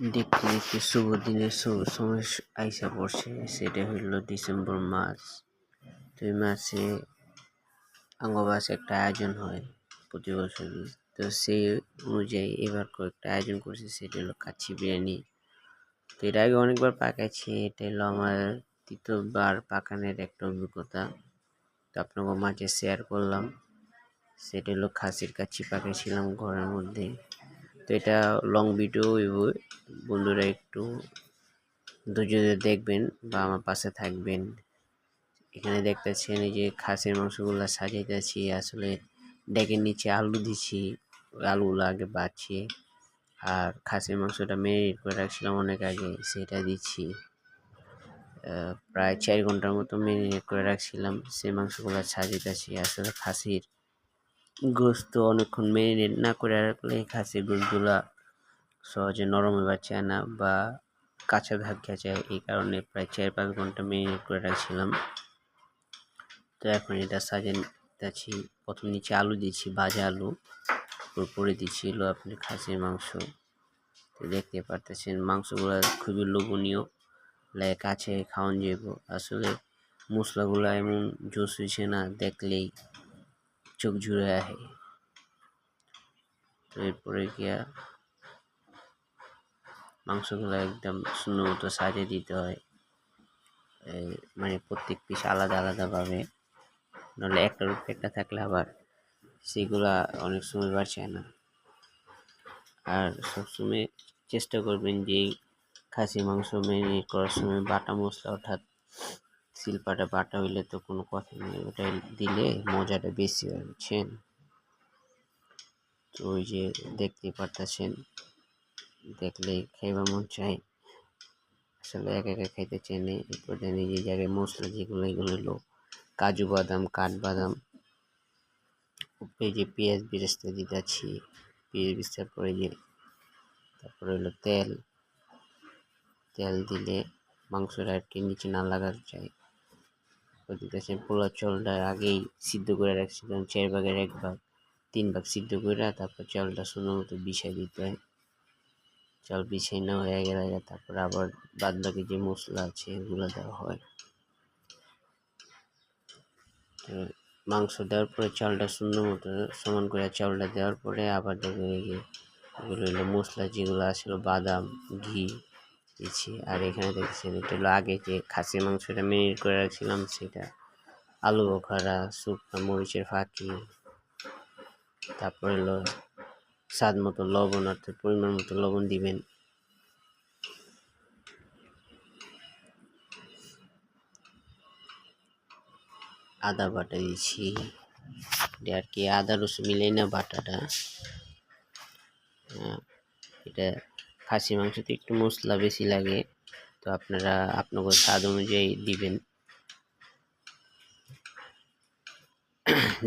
দেখতে দেখতে শুভ দিনের শুভ সময় আইসা পড়ছে। সেটা হইল ডিসেম্বর মাস তো এই মাসে আঙ্গবাসে একটা আয়োজন হয় প্রতি বছরই। তো সেই অনুযায়ী এবার কয়েকটা আয়োজন করছে, সেটা হলো কাচ্চি বিরিয়ানি। তো এর আগে অনেকবার পাকাইছি, এটা হলো আমার তৃতীয়বার পাকানের একটা অভিজ্ঞতা। তো আপনাকে মাঝে শেয়ার করলাম। সেটা হলো খাসির কাচ্চি পাকাইছিলাম ঘরের মধ্যে। তো এটা লং ভিডিও বন্ধুরা একটু ধৈর্য দেখবেন বা আমার পাশে থাকবেন। এখানে দেখতেছেন এই যে খাসির মাংসগুলো সাজাইতেছি, আসলে ডেকের নিচে আলু দিছি, আলুগুলো আগে বাছি আর খাসির মাংসটা মেরিনেট করে রাখছিলাম অনেক আগে, সেটা দিচ্ছি। প্রায় চার ঘণ্টার মতো মেরিনেট করে রাখছিলাম, সেই মাংসগুলো সাজাইতেছি, আসলে খাসির গোস্ত অনেকক্ষণ মেরিনেট না করে রাখলে খাসির গোস্তগুলা সহজে নরম হয়ে চায় না বা কাঁচা থাকা যায়। এই কারণে প্রায় চার পাঁচ ঘণ্টা মেরিনেট করে রাখছিলাম। তো এখন এটা সাজাচ্ছি প্রথম নিচে আলু দিচ্ছি, ভাজা আলু। উপরে দিচ্ছিল আপনি খাসির মাংস। দেখতে পারতেছেন মাংসগুলো খুবই লোভনীয়। লাগে কাছে খাওয়ান যাব আসলে মশলাগুলো এমন জোস হয়েছে না, দেখলেই চোখ জুড়ে আহে এরপরে গিয়া মাংসগুলো একদম সুন্দর মতো সাজিয়ে দিতে হয়। মানে প্রত্যেক পিস আলাদা আলাদাভাবে। নাহলে একটার উপরে একটা থাকলে আবার সেগুলা অনেক সময় বাড়ছে না। আর সবসময় চেষ্টা করবেন যে খাসি মাংস ম্যারিনেট করার সময় বাটা মশলা অর্থাৎ শিলপাটা বাটা হইলে তো কোনো কথা নেই, ওটা দিলে মজাটা বেশি হয়, বুঝছেন? তো ওই যে দেখতে পারতেছেন, দেখলে খাইবার মন চায়। আসলে এক একা খাইতে চেনে এরপর যে জায়গায় মশলা যেগুলো এগুলো হলো কাজু বাদাম কাঠবাদাম উপরে যে পেঁয়াজ বেরেস্তা দিতেছি, পেঁয়াজ বিস্তার পরে যে তারপরে হলো তেল তেল দিলে মাংসটা আর কি নিচে না লাগার চাই দিতেছে পোলা চালটা আগেই সিদ্ধ করে রাখছিলাম, চার ভাগের এক ভাগ। তিন ভাগ সিদ্ধ করে তারপর চালটা সুন্দর মতো বিছাই দিতে হয়। চাল বিছাই না হয়ে গেলে তারপর আবার বাদ বাকি যে মশলা আছে এগুলো দেওয়া হয়। মাংস দেওয়ার পরে চালটা সুন্দর মতো সমান করে চালটা দেওয়ার পরে আবার দেখবে এগুলো হলো মশলা যেগুলো আসলো বাদাম, ঘি দিচ্ছি আর এখানে দেখছেন, এটা আগে যে খাসি মাংসটা মেরিনেট করে রাখছিলাম, সেটা আলু, বোখারা শুকনো মরিচের ফাঁকি, তারপরে হলো স্বাদ মতো লবণ, অর্থাৎ পরিমাণ মতো লবণ দিবেন। আদা বাটা দিচ্ছি আর কি আদা রসুন মিলাই না বাটাটা। এটা খাসি মাংসতে একটু মশলা বেশি লাগে, তো আপনারা আপনাদের স্বাদ অনুযায়ী দিবেন।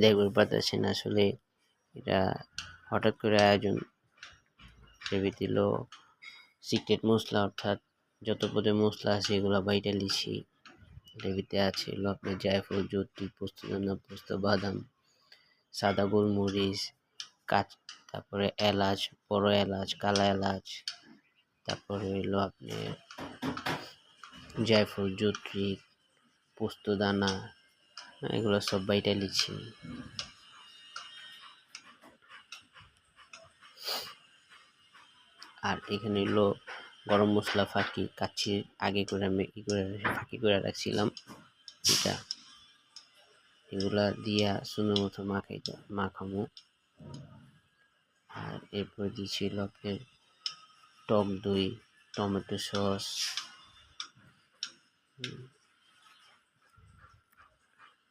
দেখবেন পাচ্ছেন আসলে এটা হঠাৎ করে আয়োজন ভেবে দিল সিক্রেট মশলা অর্থাৎ যত পদে মশলা আছে এগুলো বাইটা লিছি এটার আছে হলো আপনার জায়ফল জ্যোতি পোস্তদানা পোস্ত, বাদাম, সাদা গোলমরিচ, কাঁচ, তারপরে এলাচ, বড় এলাচ, কালা এলাচ। তারপরে হইল আপনি জায়ফল পোস্ত দানা এগুলো সব বাইটা লিখছি আর এখানে হলো গরম মশলা ফাঁকি, কাচ্ছি আগে করে আমি ই করে ফাঁকি করে রাখছিলাম। এটা, এগুলা দিয়া সুন্দর মতো মাখাই মাখামো। আর এরপর দিয়েছিল আপনার টক দই, টমেটো সস।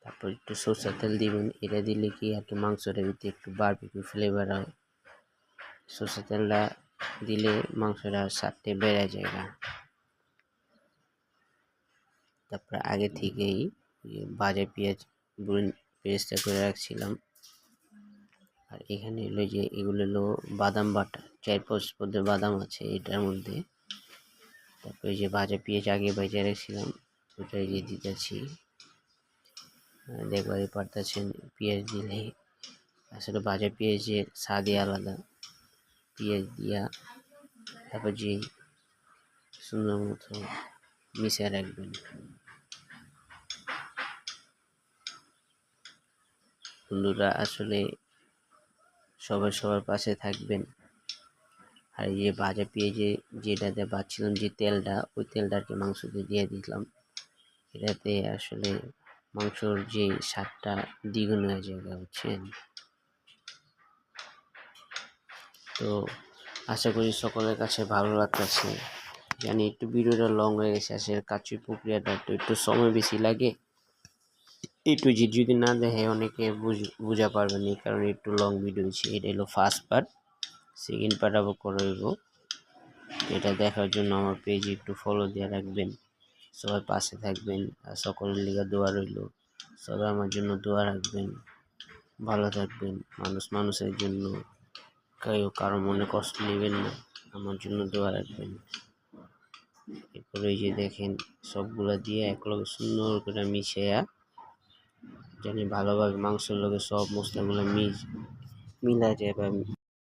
তারপর একটু সরষের তেল দিবেন, এটা দিলে কি আর কি মাংসটার ভিতরে একটু বারবিকিউ ফ্লেভার হয়। সরষের তেলটা দিলে মাংসটা স্বাদটা বেড়ে যায় না। তারপর আগে থেকেই ভাজা পেঁয়াজ পেঁয়াজটা করে রাখছিলাম। আর এখানে হলো যে এগুলো হলো বাদাম বাটা, চার পাঁচ পদের বাদাম আছে এটার মধ্যে। তারপরে যে ভাজা পেঁয়াজ আগে ভেজে রেখেছিলাম, ওটাই দিয়ে দিতেছি। দেখবারই পারতেছেন পেঁয়াজ দিলে, আসলে ভাজা পেঁয়াজের স্বাদই আলাদা। পেঁয়াজ দিয়া তারপর যে সুন্দর মতো মিশিয়ে রাখবেন। বন্ধুরা, আসলে সবাই সবার পাশে থাকবেন। আর এই যে ভাজা পেঁয়াজে যেটাতে বাচ্ছিলাম যে তেলটা, ওই তেলটাকে মাংসতে দিয়ে দিলাম। এটাতে আসলে মাংসর যে স্বাদটা দ্বিগুণ হয়ে যাবে বুঝছেন? তো আশা করি সকলের কাছে ভালো লাগতেছে। জানি একটু ভিডিওটা লং হয়ে গেছে, আসলে কাচুর প্রক্রিয়াটা একটু সময় বেশি লাগে। একটু যে যদি না দেখে অনেকে বুঝা পারবেন না কারণ একটু লং ভিডিও হচ্ছে এটা হলো ফার্স্ট পার্ট সেকেন্ড পার্ট আবার করে হইব এটা দেখার জন্য আমার পেজে একটু ফলো দিয়ে রাখবেন। সবাই পাশে থাকবেন, আর সকলের লিগা দোয়া রইল। সবাই আমার জন্য দোয়া রাখবেন। ভালো থাকবেন। মানুষ মানুষের জন্য কেউ কারও মনে কষ্ট নেবেন না। আমার জন্য দোয়া রাখবেন। এরপরে যে দেখেন, সবগুলা দিয়ে এক লগে সুন্দর করে মিশিয়া জানি ভালোভাবে মাংসের লগে সব মশলাগুলো মিল মিলা যায় বা